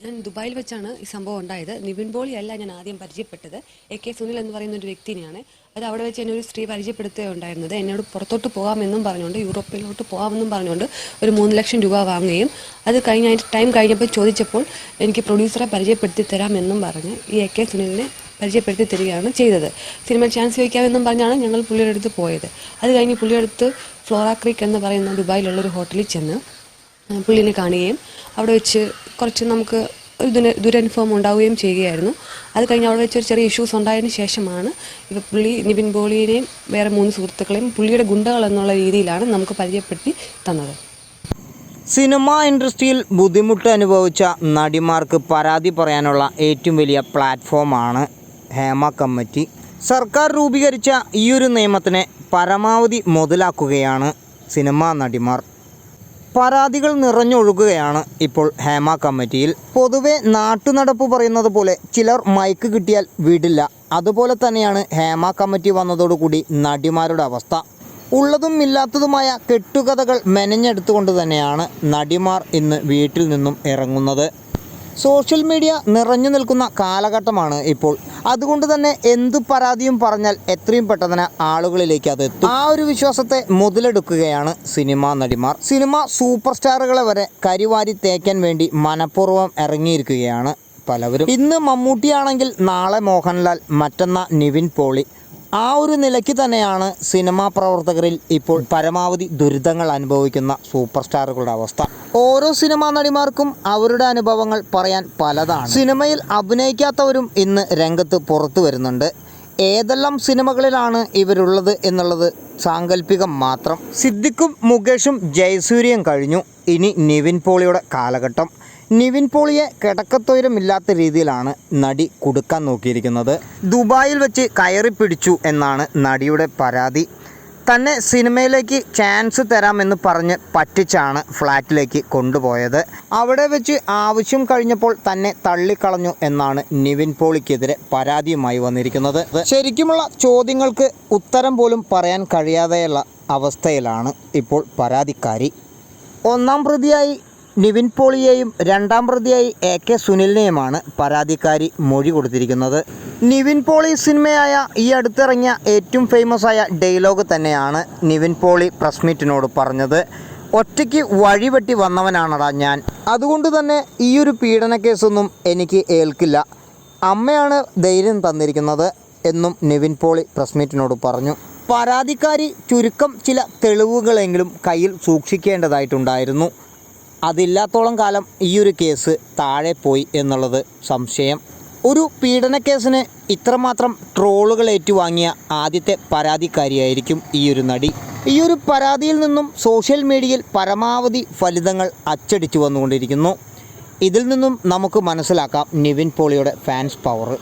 ഞാൻ ദുബായിൽ വെച്ചാണ് ഈ സംഭവം ഉണ്ടായത്. നിവിൻ പോളി അല്ല ഞാൻ ആദ്യം പരിചയപ്പെട്ടത്. എ കെ സുനിൽ എന്ന് പറയുന്ന ഒരു വ്യക്തിനെയാണ്. അത് അവിടെ വെച്ച് എന്നെ ഒരു സ്ത്രീ പരിചയപ്പെടുത്തുകയുണ്ടായിരുന്നത്. എന്നോട് പുറത്തോട്ട് പോകാമെന്നും പറഞ്ഞുകൊണ്ട് യൂറോപ്പിലോട്ട് പോകാമെന്നും പറഞ്ഞുകൊണ്ട് ഒരു മൂന്ന് ലക്ഷം രൂപ വാങ്ങുകയും അത് കഴിഞ്ഞ അതിന്റെ ടൈം കഴിഞ്ഞപ്പോൾ ചോദിച്ചപ്പോൾ എനിക്ക് പ്രൊഡ്യൂസറെ പരിചയപ്പെടുത്തി തരാമെന്നും പറഞ്ഞ് ഈ എ കെ സുനിലിനെ പരിചയപ്പെടുത്തി തരികയാണ് ചെയ്തത്. സിനിമ ചാൻസ് ചോദിക്കാമെന്നും പറഞ്ഞാണ് ഞങ്ങൾ പുള്ളിയുടെ അടുത്ത് പോയത്. അത് കഴിഞ്ഞ് പുള്ളിയുടെ അടുത്ത് ഫ്ലോറ ക്രീക്ക് എന്ന് പറയുന്ന ദുബായിലുള്ള ഒരു ഹോട്ടലിൽ ചെന്ന് പുള്ളിനെ കാണുകയും അവിടെ വെച്ച് കുറച്ച് നമുക്ക് ഒരു ദുര ദുരനുഭവം ഉണ്ടാവുകയും ചെയ്യുകയായിരുന്നു. അത് കഴിഞ്ഞ് അവിടെ വെച്ച് ഒരു ചെറിയ ഇഷ്യൂസ് ഉണ്ടായതിന് ശേഷമാണ് ഇപ്പോൾ പുള്ളി നിബിൻ പോളിയെയും വേറെ മൂന്ന് സുഹൃത്തുക്കളെയും പുള്ളിയുടെ ഗുണ്ടകൾ എന്നുള്ള രീതിയിലാണ് നമുക്ക് പരിചയപ്പെടുത്തി തന്നത്. സിനിമാ ഇൻഡസ്ട്രിയിൽ ബുദ്ധിമുട്ട് അനുഭവിച്ച നടിമാർക്ക് പരാതി പറയാനുള്ള ഏറ്റവും വലിയ പ്ലാറ്റ്ഫോമാണ് ഹേമ കമ്മിറ്റി. സർക്കാർ രൂപീകരിച്ച ഈ ഒരു നിയമത്തിനെ പരമാവധി മുതലാക്കുകയാണ് സിനിമാ നടിമാർ. പരാതികൾ നിറഞ്ഞൊഴുകുകയാണ് ഇപ്പോൾ ഹേമ കമ്മിറ്റിയിൽ. പൊതുവെ നാട്ടുനടപ്പ് പറയുന്നത് പോലെ ചിലർ മൈക്ക് കിട്ടിയാൽ വിടില്ല. അതുപോലെ തന്നെയാണ് ഹേമ കമ്മിറ്റി വന്നതോടുകൂടി നടിമാരുടെ അവസ്ഥ. ഉള്ളതും ഇല്ലാത്തതുമായ കെട്ടുകഥകൾ മെനഞ്ഞെടുത്തുകൊണ്ട് തന്നെയാണ് നടിമാർ ഇന്ന് വീട്ടിൽ നിന്നും ഇറങ്ങുന്നത്. സോഷ്യൽ മീഡിയ നിറഞ്ഞു നിൽക്കുന്ന കാലഘട്ടമാണ് ഇപ്പോൾ. അതുകൊണ്ട് തന്നെ എന്ത് പരാതിയും പറഞ്ഞാൽ എത്രയും പെട്ടെന്ന് ആളുകളിലേക്ക് അത് എത്തും. ആ ഒരു വിശ്വാസത്തെ മുതലെടുക്കുകയാണ് സിനിമാ നടിമാർ. സിനിമ സൂപ്പർ സ്റ്റാറുകളെ വരെ കരിവാരി തേക്കാൻ വേണ്ടി മനഃപൂർവം ഇറങ്ങിയിരിക്കുകയാണ് പലവരും. ഇന്ന് മമ്മൂട്ടിയാണെങ്കിൽ നാളെ മോഹൻലാൽ മറ്റന്നാ നിവിൻ പോളി. ആ ഒരു നിലയ്ക്ക് തന്നെയാണ് സിനിമാ പ്രവർത്തകരിൽ ഇപ്പോൾ പരമാവധി ദുരിതങ്ങൾ അനുഭവിക്കുന്ന സൂപ്പർ സ്റ്റാറുകളുടെ അവസ്ഥ. ഓരോ സിനിമാ നടിമാർക്കും അവരുടെ അനുഭവങ്ങൾ പറയാൻ പലതാണ്. സിനിമയിൽ അഭിനയിക്കാത്തവരും ഇന്ന് രംഗത്ത് പുറത്തു വരുന്നുണ്ട്. ഏതെല്ലാം സിനിമകളിലാണ് ഇവരുള്ളത് എന്നുള്ളത് സാങ്കല്പികം മാത്രം. സിദ്ദിഖും മുകേഷും ജയസൂര്യയും കഴിഞ്ഞു. ഇനി നിവിൻ പോളിയുടെ കാലഘട്ടം. നിവിൻ പോളിയെ കിടക്കത്തൊയരമില്ലാത്ത രീതിയിലാണ് നടി കൊടുക്കാൻ നോക്കിയിരിക്കുന്നത്. ദുബായിൽ വെച്ച് കയറി പിടിച്ചു എന്നാണ് നടിയുടെ പരാതി. തന്നെ സിനിമയിലേക്ക് ചാൻസ് തരാമെന്ന് പറഞ്ഞ് പറ്റിച്ചാണ് ഫ്ലാറ്റിലേക്ക് കൊണ്ടുപോയത്. അവിടെ വെച്ച് ആവശ്യം കഴിഞ്ഞപ്പോൾ തന്നെ തള്ളിക്കളഞ്ഞു എന്നാണ് നിവിൻ പോളിക്കെതിരെ പരാതിയുമായി വന്നിരിക്കുന്നത്. ശരിക്കുമുള്ള ചോദ്യങ്ങൾക്ക് ഉത്തരം പോലും പറയാൻ കഴിയാതെയുള്ള അവസ്ഥയിലാണ് ഇപ്പോൾ പരാതിക്കാരി. ഒന്നാം പ്രതിയായി നിവിൻ പോളിയെയും രണ്ടാം പ്രതിയായി എ കെ സുനിലിനെയുമാണ് പരാതിക്കാരി മൊഴി കൊടുത്തിരിക്കുന്നത്. നിവിൻ പോളി സിനിമയായ ഈ അടുത്തിറങ്ങിയ ഏറ്റവും ഫേമസ് ആയ ഡയലോഗ് തന്നെയാണ് നിവിൻ പോളി പ്രസ് മീറ്റിനോട് പറഞ്ഞത്. ഒറ്റയ്ക്ക് വഴിവെട്ടി വന്നവനാണടാ ഞാൻ. അതുകൊണ്ട് തന്നെ ഈ ഒരു പീഡന കേസൊന്നും എനിക്ക് ഏൽക്കില്ല. അമ്മയാണ് ധൈര്യം തന്നിരിക്കുന്നത് എന്നും നിവിൻ പോളി പ്രസ് മീറ്റിനോട് പറഞ്ഞു. പരാതിക്കാരി ചുരുക്കം ചില തെളിവുകളെങ്കിലും കയ്യിൽ സൂക്ഷിക്കേണ്ടതായിട്ടുണ്ടായിരുന്നു. അതില്ലാത്തോളം കാലം ഈ ഒരു കേസ് താഴെ പോയി എന്നുള്ളത് സംശയം. ഒരു പീഡന കേസിന് ഇത്രമാത്രം ട്രോളുകൾ ഏറ്റുവാങ്ങിയ ആദ്യത്തെ പരാതിക്കാരിയായിരിക്കും ഈ ഒരു നടി. ഈ ഒരു പരാതിയിൽ നിന്നും സോഷ്യൽ മീഡിയയിൽ പരമാവധി ഫലിതങ്ങൾ അച്ചടിച്ചു വന്നുകൊണ്ടിരിക്കുന്നു. ഇതിൽ നിന്നും നമുക്ക് മനസ്സിലാക്കാം നിവിൻ പോളിയുടെ ഫാൻസ് പവർ.